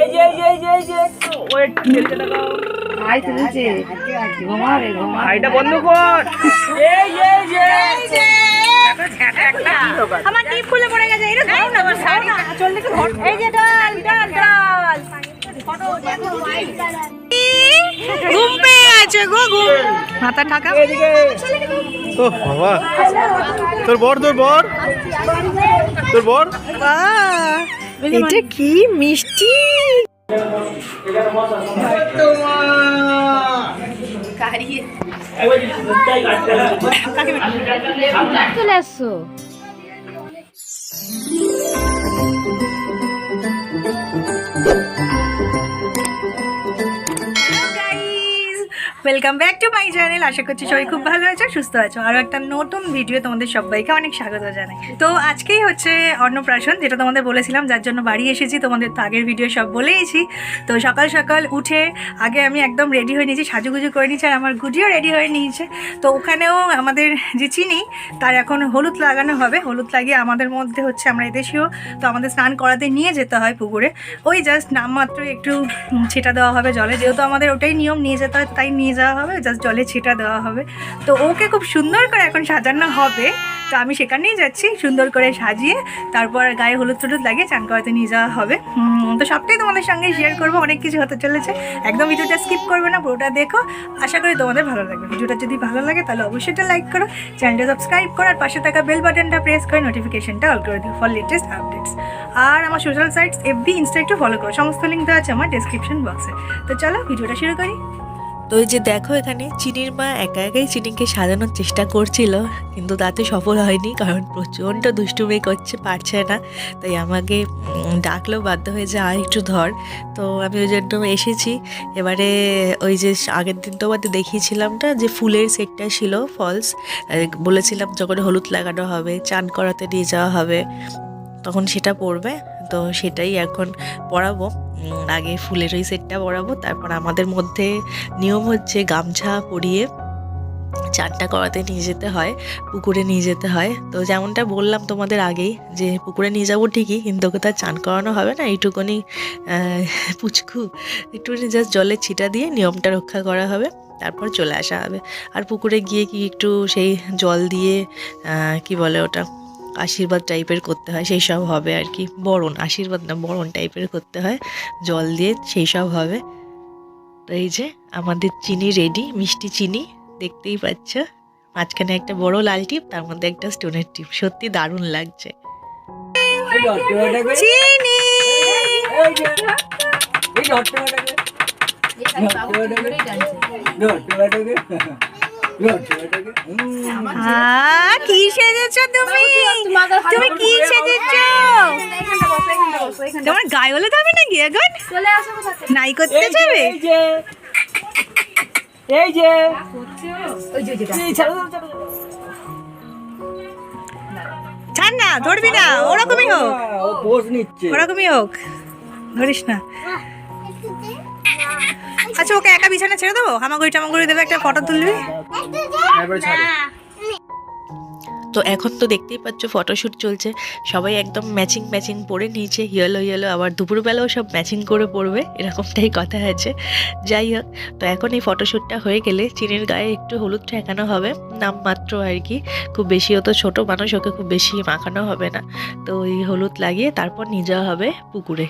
এই যে এই যে এই যে এই যে একটু ওয়েট খেলতে লাগাও হাই তুলেছে ঘুমাবে ঘুমা বন্ধ কর এই যে এই যে আমার টিপ খুলে পড়ে গেছে এটা ধরো না ধরো না চল দেখে এই যে ডাল ডাল ডাল ঘুম পেয়ে গো ঘুম মাথা ঠাকা ও বাবা তোর বর তোর বর তোর বর এটা কি? মিষ্টি? চলে আসছো welcome back to my channel আশা করছি সবাই খুব ভালো আছো, সুস্থ আছো। আরও একটা নতুন ভিডিও তোমাদের সবাইকে অনেক স্বাগত জানাই। তো আজকেই হচ্ছে অন্নপ্রাশন, যেটা তোমাদের বলেছিলাম, যার জন্য বাড়ি এসেছি, তোমাদের তো আগের ভিডিও সব বলেইছি। তো সকাল সকাল উঠে আগে আমি একদম রেডি হয়ে নিয়েছি, সাজুগুজু করে নিয়েছি, আর আমার গুডিও রেডি হয়ে নিয়েছে। তো ওখানেও আমাদের যে চিনি, তার এখন হলুদ লাগানো হবে। হলুদ লাগিয়ে আমাদের মধ্যে হচ্ছে আমরা এদেশীয়, তো আমাদের স্নান করাতে নিয়ে যেতে হয় পুকুরে। ওই জাস্ট নামমাত্র একটু ছেটা দেওয়া হবে জলে, যেহেতু আমাদের ওটাই নিয়ম, নিয়ে যেতে হয়, তাই নিয়ে যাওয়া হবে জাস্ট জলে ছিটা দেওয়া হবে। তো ওকে খুব সুন্দর করে এখন সাজানো হবে। তো আমি সেখানেই যাচ্ছি, সুন্দর করে সাজিয়ে তারপর গায়ে হলুদ টলুদ লাগিয়ে চান করাতে নিয়ে যাওয়া হবে। তো সবটাই তোমাদের সঙ্গে শেয়ার করব, অনেক কিছু হতে চলেছে। একদম ভিডিওটা স্কিপ করবে না, পুরোটা দেখো। আশা করি তোমাদের ভালো লাগবে। ভিডিওটা যদি ভালো লাগে, তাহলে অবশ্যই এটা লাইক করো চ্যানেলটা সাবস্ক্রাইব করো, আর পাশে থাকা বেল বাটনটা প্রেস করে নোটিফিকেশনটা অল করে দিও ফর লেটেস্ট আপডেটস আর আমার সোশ্যাল সাইটস এফবি ইনস্টা একটু ফলো করো, সমস্ত লিঙ্ক দেওয়া আছে আমার ডিসক্রিপশন বক্সে তো চলো, ভিডিওটা শুরু করি। তো এই যে দেখো এখানে চিনির মা একা একাই চিনিকে সাজানোর চেষ্টা করছিল, কিন্তু তাতে সফল হয়নি কারণ প্রচণ্ড দুষ্টুমি করছে, পারছে না। তাই আমাকে ডাকলেও বাধ্য হয়েছে আর একটু ধর। তো আমি ওই জন্য এসেছি। এবারে ওই যে আগের দিন তোমাদের দেখিয়েছিলাম না যে ফুলের সেটটা ছিল ফলস বলেছিলাম যখন হলুদ লাগানো হবে, চান করাতে নিয়ে যাওয়া হবে, তখন সেটা পড়বে। তো সেটাই এখন পরাবো। আগে ফুলের ওই সেটটা পরাবো, তারপর আমাদের মধ্যে নিয়ম হচ্ছে গামছা পরিয়ে চানটা করাতে নিয়ে যেতে হয়, পুকুরে নিয়ে যেতে হয়। তো যেমনটা বললাম তোমাদের আগেই যে পুকুরে নিয়ে যাব ঠিকই, কিন্তু ওকে তার চান করানো হবে না, এইটুকুনি পুচকু, একটুখানি জাস্ট জলের ছিটা দিয়ে নিয়মটা রক্ষা করা হবে, তারপর চলে আসা হবে। আর পুকুরে গিয়ে কি একটু সেই জল দিয়ে কি বলে ওটা? আশীর্বাদ টাইপের করতে হয় সেই সব হবে আর কি বরণ আশীর্বাদ না বরণ টাইপের করতে হয় জল দিয়ে সেই সব হবে তো এই যে আমাদের চিনি রেডি মিষ্টি চিনি দেখতেই পাচ্ছ মাঝখানে একটা বড় লাল টিপ তার মধ্যে একটা স্টোনের টিপ সত্যি দারুণ লাগছে চিনি হ্যাঁ কি সেজেছো তুমি? তুমি কি সেজেছো? তোমার গায়ে হলে যাবে নাকি এখন? নাই করতে যাবে? এই যে ছাড়ো, না ধরবি না ওরকমই হোক। ওরকমই হোক ধরিস না। আচ্ছা ওকে একা বিছানা ছেড়ে দেবো? হামাগুড়ি টামাগুড়ি দেবে একটা ফটো তুলবি? তারপরে ছাড়ো। তো এখন তো দেখতেই পাচ্ছ ফটোশ্যুট চলছে। সবাই একদম ম্যাচিং ম্যাচিং পরে নিয়েছে ইয়েলো ইয়েলো আবার দুপুরবেলাও সব ম্যাচিং করে পড়বে এরকমটাই কথা আছে। যাই হোক তো এখন এই ফটোশ্যুটটা হয়ে গেলে চিনির গায়ে একটু হলুদ ঠেকানো হবে নামমাত্র আর কি। খুব বেশি তো ছোট মানুষ ওকে খুব বেশি মাখানো হবে না। তো ওই হলুদ লাগিয়ে তারপর নিয়ে যাওয়া হবে পুকুরে।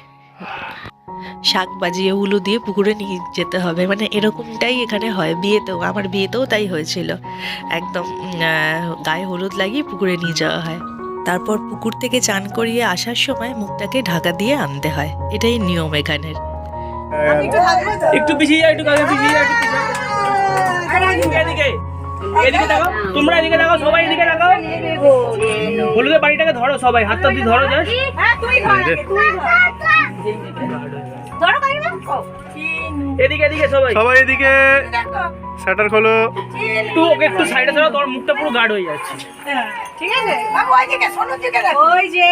শাক বাজিয়ে উলু দিয়ে পুকুরে নিয়ে যেতে হবে। মানে এরকমটাই এখানে হয়। বিয়েতেও আমার বিয়েতেও তাই হয়েছিল। একদম গায়ে হলুদ লাগিয়ে পুকুরে নিয়ে যাওয়া হয়। তারপর পুকুর থেকে চান করিয়ে আসার সময় মুখটাকে ঢাকা দিয়ে আনতে হয়। এটাই নিয়ম এখানের। একটু পিছিয়ে যাও একটু কাছে পিছিয়ে একটু পিছিয়ে এদিকে এদিকে। দেখো তোমরা এদিকে দেখো সবাই এদিকে দেখো হলুদের বাড়িটাকে ধরো সবাই। হাতটা দিয়ে ধরো জাস্ট এদিকে এদিকে সবাই। সবাই এদিকে। শাটার খোলো। একটু ওকে একটু সাইডে ধরো তোর মুখটা পুরো গাঢ় হয়ে যাচ্ছে। ঠিক আছে? বাবু ওই দিকে শোনো দিকে দেখো। ওই যে।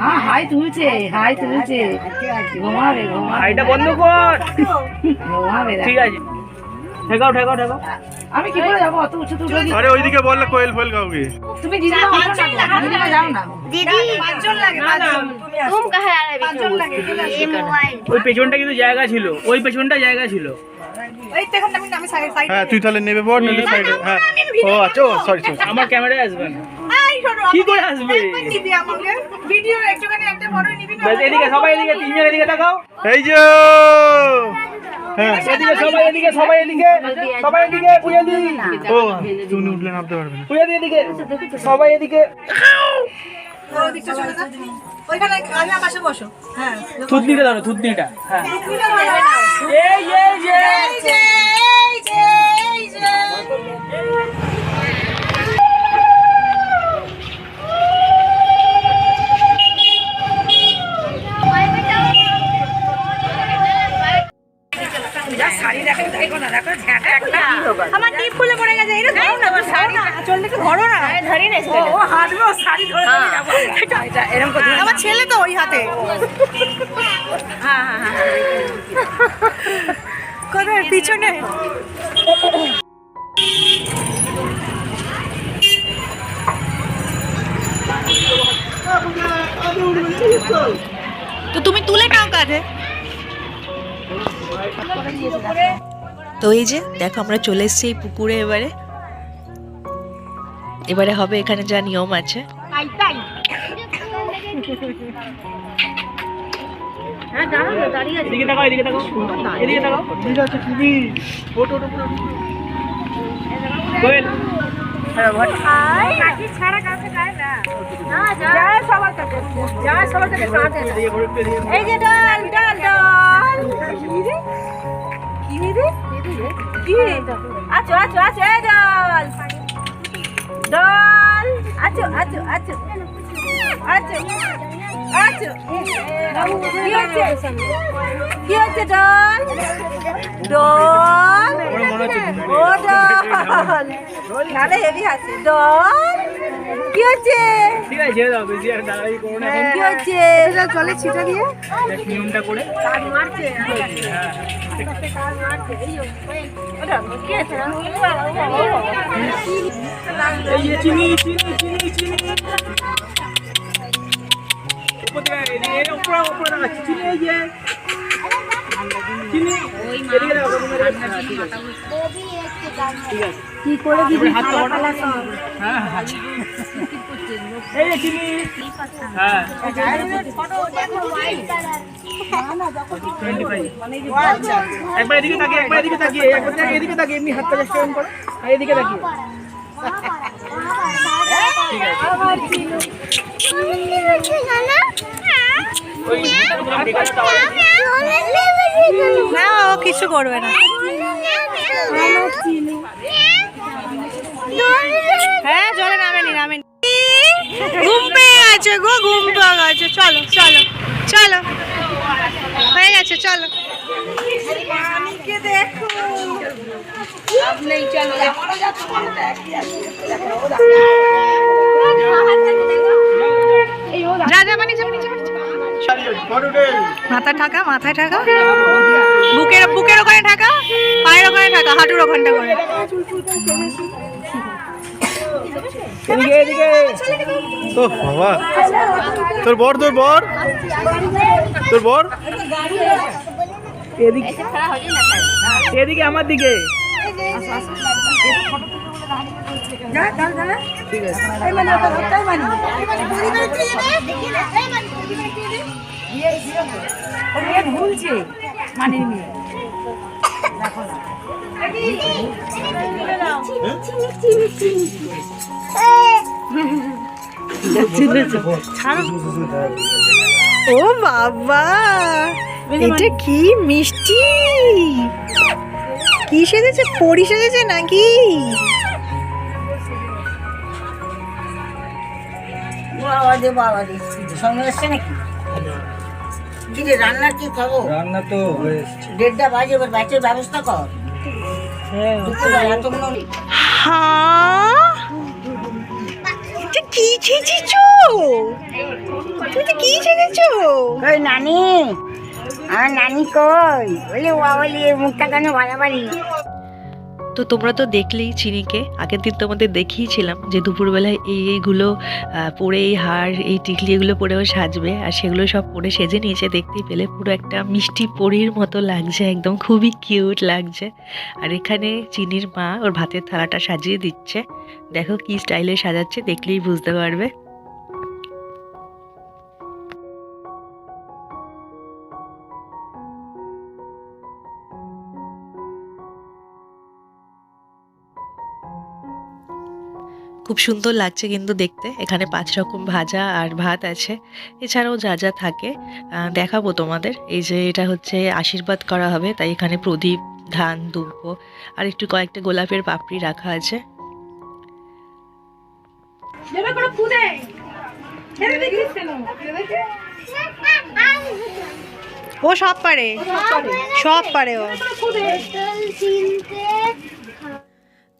হ্যাঁ হাই তুলছে হাই তুলছে। ঘুমাবে ঘুমাবে। হাইটা বন্ধ কর। ঘুমাবে ঠিক আছে। ঠেকাও ঠেকাও ঠেকাও। আমি কি করে যাব? অত উঁচু তুলে আরে ওইদিকে বললে কোয়েল ফোয়েল কাউকে। তুমি বলো না যাও না গো। পাঁচজন লাগে পাঁচজন। তুমি আসো। পাঁচজন লাগে। ওই পেছনটা কিন্তু জায়গা ছিল। ওই পেছনটা জায়গা ছিল। এই দেখুন আমি আমি সাইড সাইড হ্যাঁ তুই তাহলে নেবে বল সাইডে হ্যাঁ। ও আচ্ছা সরি সরি আমার ক্যামেরায় আসবে না। কি করে আসবে? নিবি আমাকে। ভিডিও একটুখানি একটা বড় নিবি না এদিকে সবাই এদিকে তিনজন এদিকে তাকাও। এই যে! হ্যাঁ এদিকে সবাই এদিকে সবাই এদিকে সবাই এদিকে পুজো দি ও তুমি উঠলে নামতে পারবে না। পুজো দি এদিকে। সবাই এদিকে। ওদিকটা চলে যা। ওইখানে আমি আমার বসো। হ্যাঁ থুতনিটা ধরো থুতনিটা। হ্যাঁ। এই এই এই। আমার টিপ খুলে পড়ে গেছে এটা ধরো না শাড়ি চললে কি ধরো না ধরি না ও হাঁটবে শাড়ি ধরে ধরে এরকম করে আমার ছেলে তো ওই হাতে হ্যাঁ হ্যাঁ হ্যাঁ কোথায় পিছনে তো তুমি তুলে নাও কাঁধে তো এই যে দেখো আমরা চলে এসেছি এই পুকুরে এবারে। এবারে হবে এখানে যা নিয়ম আছে। এদিকে ঠিক আছে এদিকে ঘুরে। এই কি কি কি হচ্ছে? কি হচ্ছে। ও ডাল নালে হেভি আছে ডাল কি হচ্ছে ঠিক আছে ছেড়ে দাও আর দাঁড়াই করো না কি হচ্ছে এটা জলে ছিটা দিয়ে নিয়মটা করে এই যে চিনি চিনি চিনি চিনি উপরে উপরে চিনি এই যে কি করে দিবি হাত পালা হ্যাঁ হ্যাঁ আচ্ছা। এই যে চিনি হ্যাঁ 25 একবার এদিকে তাকিয়ে একবার এদিকে তাকিয়ে একবার তাকিয়ে এদিকে তাকিয়ে এমনি হাতটা জাস্ট এরকম করো আর এদিকে তাকিয়ে ঠিক আছে ওই ঢেকাটা দাও। না, ও কিছু করবে না। হ্যাঁ জলে নামেনি নামেনি। ঘুম পেয়ে গেছে গো ঘুম পেয়ে গেছে। চলো চলো চলো। হয়ে গেছে, চলো। যা মানে মানে, যা। মাথায় ঠাকা? বুকের বুকের ওখানে ঠাকা? পায়ের ওখানে ঠাকা হাঁটুর ওখানটা করে। এদিকে এদিকে। ও তোর বর তোর বর। তোর বর। এদিকে এদিকে আমার দিকে। ঠিক আছে। ভুলছে মানে নিয়ে ও বাবা এটা কি মিষ্টি? কি সেজেছে? পরি সেজেছে নাকি? বাবা দে বাবা দে সঙ্গে এসছে নাকি? কি রে রান্নার কি খাব রান্না তো দেড়টা বাজে এবার ব্যাচের ব্যবস্থা কর। হ্যাঁ। এটা কি ছেজেছো তুমি তো কি ছেজেছো কই নানি। আমার নানি কই? বলে বাবা বলি মুখটা কেন বাড়াবাড়ি? তো তোমরা তো দেখলেই চিনিকে। আগের দিন তোমাদের দেখিয়েছিলাম যে দুপুরবেলায় এই এইগুলো পরে এই হার এই টিকলি এগুলো পরেও সাজবে আর সেগুলো সব পরে সেজে নিয়েছে দেখতেই পেলে পুরো একটা মিষ্টি পরির মতো লাগছে, একদম খুবই কিউট লাগছে। আর এখানে চিনির মা ওর ভাতের থালাটা সাজিয়ে দিচ্ছে। দেখো কি স্টাইলে সাজাচ্ছে, দেখলেই বুঝতে পারবে। খুব সুন্দর লাগছে কিন্তু দেখতে। এখানে পাঁচ রকম ভাজা আর ভাত আছে। এছাড়াও যা যা থাকে দেখাবো তোমাদের। এই যে এটা হচ্ছে আশীর্বাদ করা হবে তাই এখানে প্রদীপ ধান দুব্ব আর একটু কয়েকটা গোলাপের পাপড়ি রাখা আছে। ও সব পারে। সব পারে। ও।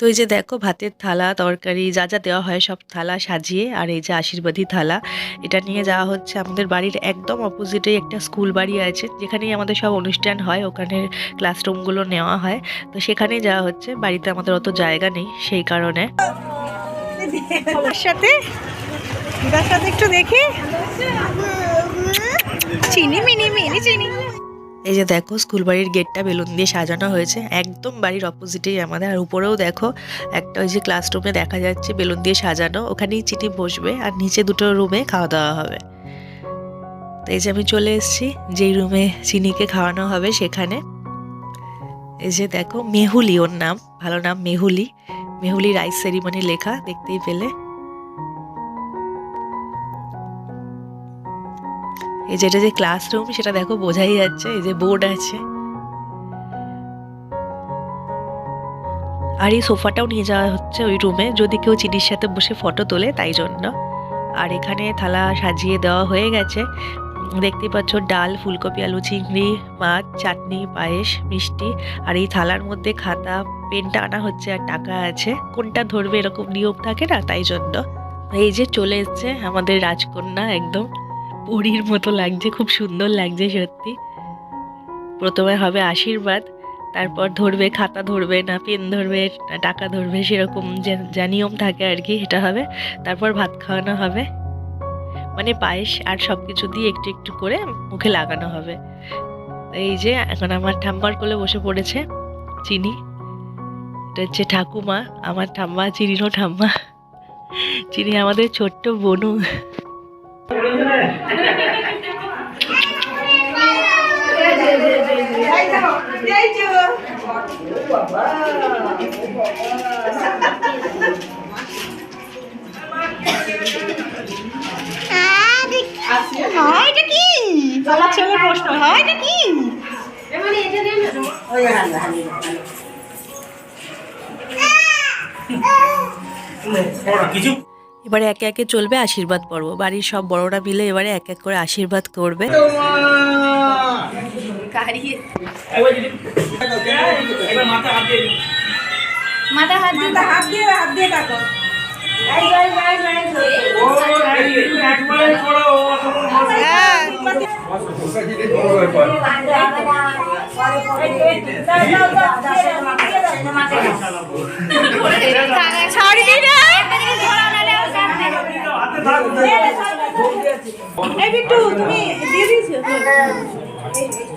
তো এই যে দেখো ভাতের থালা, তরকারি, যা যা দেওয়া হয় সব থালা সাজিয়ে, আর এই যে আশীর্বাদী থালা, এটা নিয়ে যাওয়া হচ্ছে আমাদের বাড়ির একদম অপোজিটে একটা স্কুল বাড়ি আছে, যেখানেই আমাদের সব অনুষ্ঠান হয়, ওখানে ক্লাসরুমগুলো নেওয়া হয়, তো সেখানেই যাওয়া হচ্ছে, বাড়িতে আমাদের অত জায়গা নেই সেই কারণে। সাথে? সাথে একটু দেখি চিনি মিনি মিনি চিনি এই যে দেখো, স্কুল বাড়ির গেটটা বেলুন দিয়ে সাজানো হয়েছে, একদম বাড়ির অপোজিটেই আমাদের। আর উপরেও দেখো, একটা ওই যে ক্লাসরুমে দেখা যাচ্ছে বেলুন দিয়ে সাজানো, ওখানেই চিনি বসবে আর নিচে দুটো রুমে খাওয়া দাওয়া হবে। তো এই যে আমি চলে এসেছি, যেই রুমে চিনিকে খাওয়ানো হবে সেখানে। এই যে দেখো, মেহুলি ওর নাম, ভালো নাম মেহুলি। মেহুলি রাইস সেরিমনি লেখা, দেখতেই পেলে। এই যেটা যে ক্লাসরুম সেটা দেখো বোঝাই যাচ্ছে এই যে বোর্ড আছে। আর এই সোফাটাও নিয়ে যাওয়া হচ্ছে ওই রুমে যদি কেউ চিনির সাথে বসে ফটো তোলে তাই জন্য। আর এখানে থালা সাজিয়ে দেওয়া হয়ে গেছে। উম, দেখতেই পাচ্ছ ডাল ফুলকপি আলু চিংড়ি মাছ চাটনি পায়েস মিষ্টি। আর এই থালার মধ্যে খাতা পেনটা আনা হচ্ছে আর টাকা আছে। কোনটা ধরবে এরকম নিয়ম থাকে না তাই জন্য। এই যে চলে এসছে আমাদের রাজকন্যা একদম। পরীর মতো লাগছে, খুব সুন্দর লাগছে সত্যি। প্রথমে হবে আশীর্বাদ, তারপর ধরবে, খাতা ধরবে, না পেন ধরবে, না টাকা ধরবে, সেরকম যে- নিয়ম থাকে আর কি, এটা হবে। তারপর ভাত খাওয়ানো হবে। মানে পায়েস আর সব কিছু দিয়ে একটু একটু করে মুখে লাগানো হবে। এই যে এখন আমার ঠাম্মার কোলে বসে পড়েছে চিনি। এটা হচ্ছে ঠাকুমা, আমার ঠাম্মা, চিনিরও ঠাম্মা। চিনি আমাদের ছোট্ট বনু। হয় এটা কি আমার ছেলের প্রশ্ন হয়। এটা কি ওই হালকা হালকা এবারে একে একে চলবে আশীর্বাদ পর্ব বাড়ির সব বড়রা মিলে এবারে এক এক করে আশীর্বাদ করবে মাথা হাত দিয়ে হাত দিয়ে হাত দিয়ে কাটো ছাড়বি না এই বিট্টু তুমি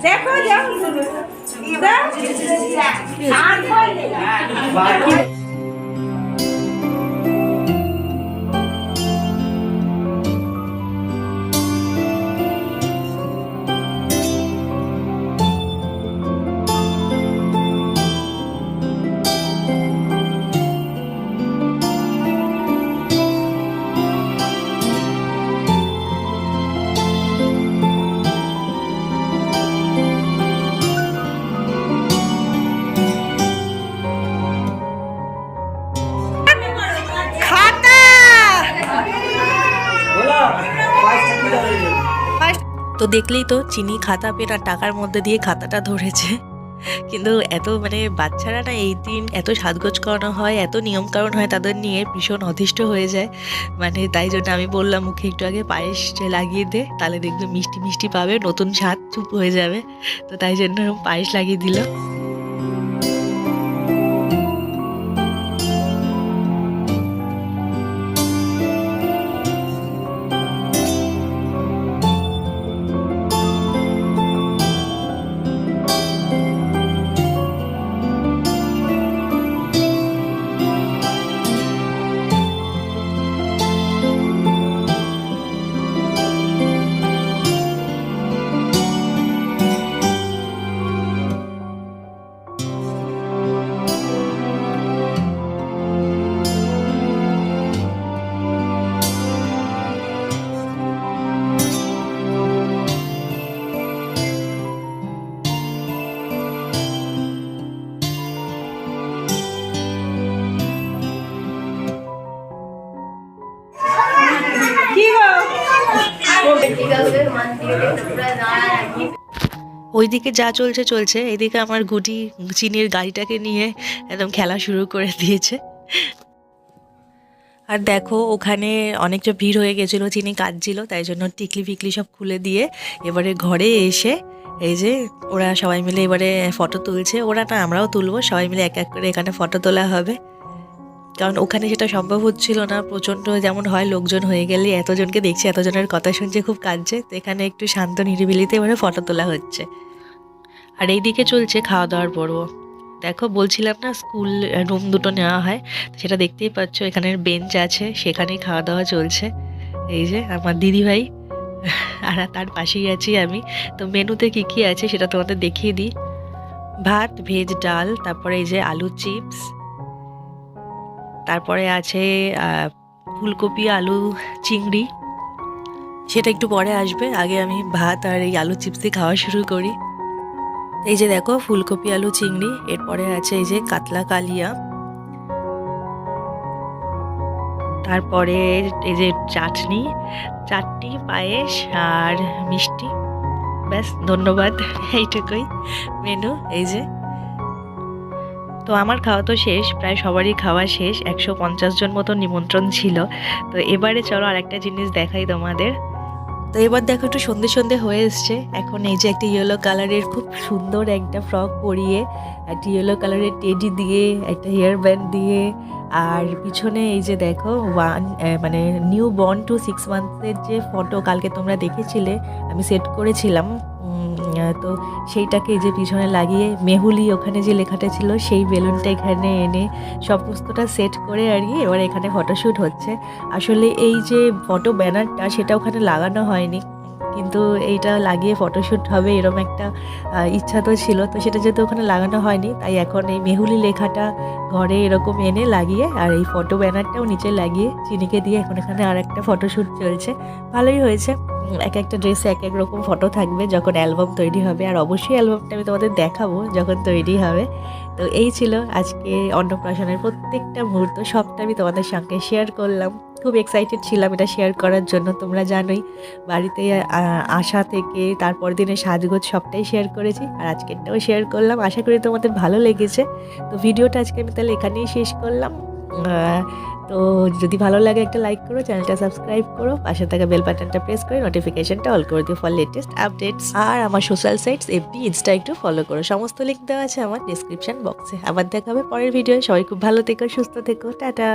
দেখো যাও দেখলেই তো চিনি খাতা পেন আর টাকার মধ্যে দিয়ে খাতাটা ধরেছে। কিন্তু এত মানে বাচ্চারা না এই দিন এত সাজগোজ করানো হয়, এত নিয়মকানুন হয় তাদের নিয়ে ভীষণ অধিষ্ঠ হয়ে যায়। মানে তাই জন্য আমি বললাম, মুখে একটু আগে পায়েস লাগিয়ে দে, তাহলে দেখবে মিষ্টি মিষ্টি পাবে, নতুন স্বাদ চুপ হয়ে যাবে। তো তাই জন্য পায়েস লাগিয়ে দিল ওইদিকে যা চলছে চলছে। এদিকে আমার গুটি চিনির গাড়িটাকে নিয়ে একদম খেলা শুরু করে দিয়েছে। আর দেখো, ওখানে অনেকটা ভিড় হয়ে গেছিল, চিনি কাটছিল তাই জন্য টিকলি ফিকলি সব খুলে দিয়ে এবারে ঘরে এসে এই যে ওরা সবাই মিলে এবারে ফটো তুলছে। ওরা না, আমরাও তুলবো, সবাই মিলে এক এক করে এখানে ফটো তোলা হবে। কারণ ওখানে সেটা সম্ভব হচ্ছিল না, প্রচণ্ড যেমন হয় লোকজন হয়ে গেলে, এতজনকে দেখছে, এতজনের কথা শুনছে, খুব কাঁদছে। তো এখানে একটু শান্ত নিরিবিলিতে এবারে ফটো তোলা হচ্ছে। আর এইদিকে চলছে খাওয়া দাওয়ার পর্ব দেখো বলছিলাম না স্কুল রুম দুটো নেওয়া হয়, সেটা দেখতেই পাচ্ছ এখানের বেঞ্চ আছে, সেখানেই খাওয়া দাওয়া চলছে। এই যে আমার দিদি ভাই আর তার পাশেই আছি আমি। তো মেনুতে কি কি আছে সেটা তোমাদের দেখিয়ে দিই। ভাত, ভেজ, ডাল, তারপরে এই যে আলু চিপস, তারপরে আছে ফুলকপি, আলু, চিংড়ি। সেটা একটু পরে আসবে, আগে আমি ভাত আর এই আলু চিপস দিয়ে খাওয়া শুরু করি। এই যে দেখো, ফুলকপি, আলু, চিংড়ি, এরপরে আছে এই যে কাতলা, কালিয়া। তারপরে এই যে চাটনি চাটনি, পায়েস আর মিষ্টি। ব্যাস, ধন্যবাদ, এইটুকুই মেনু এই যে। তো আমার খাওয়া তো শেষ, প্রায় সবারই খাওয়া শেষ, একশো পঞ্চাশ জন মতো নিমন্ত্রণ ছিল। তো এবারে চলো আর একটা জিনিস দেখাই তোমাদের। তো এবার দেখো একটু সন্ধে সন্ধে হয়ে এসছে। এখন এই যে একটা ইয়েলো কালারের খুব সুন্দর একটা ফ্রক পরিয়ে, একটা ইয়েলো কালারের টেডি দিয়ে, একটা হেয়ার ব্যান্ড দিয়ে, আর পিছনে এই যে দেখো ওয়ান মানে নিউ বর্ন টু সিক্স মান্থসের যে ফটো কালকে তোমরা দেখেছিলে, আমি সেট করেছিলাম। তো সেইটাকে যে পিছনে লাগিয়ে মেহুলি ওখানে যে লেখাটা ছিল, সেই বেলুনটা এখানে এনে সমস্তটা সেট করে আর কি এবার এখানে ফটোশ্যুট হচ্ছে। আসলে এই যে ফটো ব্যানারটা সেটা ওখানে লাগানো হয়নি, কিন্তু এইটা লাগিয়ে ফটোশ্যুট হবে এরকম একটা ইচ্ছা তো ছিল। তো সেটা যেহেতু ওখানে লাগানো হয়নি, তাই এখন এই মেহুলি লেখাটা ঘরে এরকম এনে লাগিয়ে আর এই ফটো ব্যানারটাও নিচে লাগিয়ে, চিনিকে দিয়ে এখন এখানে আর একটা ফটোশ্যুট চলছে। ভালোই হয়েছে। এক একটা ড্রেসে এক এক রকম ফটো থাকবে যখন অ্যালবাম তৈরি হবে। আর অবশ্যই অ্যালবামটা আমি তোমাদের দেখাবো যখন তৈরি হবে। তো এই ছিল আজকে অন্নপ্রাশনের প্রত্যেকটা মুহূর্ত। সবটা আমি তোমাদের সঙ্গে শেয়ার করলাম। খুব এক্সাইটেড ছিলাম এটা শেয়ার করার জন্য, তোমরা জানোই। বাড়িতে আসা থেকে তারপর দিনে সাজগোজ সবটাই শেয়ার করেছি। আর আজকেরটাও শেয়ার করলাম। আশা করি তোমাদের ভালো লেগেছে। তো ভিডিওটা আজকে আমি তাহলে এখানেই শেষ করলাম। তো যদি ভালো লাগে একটা লাইক করো চ্যানেলটা সাবস্ক্রাইব করো, পাশে থাকা বেল বাটনটা প্রেস করে নোটিফিকেশনটা অল করে দিও ফর লেটেস্ট আপডেটস আর আমার সোশ্যাল সাইটস এফবি ইনস্টা একটু ফলো করো, সমস্ত লিঙ্ক দেওয়া আছে আমার ডিসক্রিপশন বক্সে আবার দেখা হবে পরের ভিডিও সবাই খুব ভালো থেকো, সুস্থ থেকো, টাটা।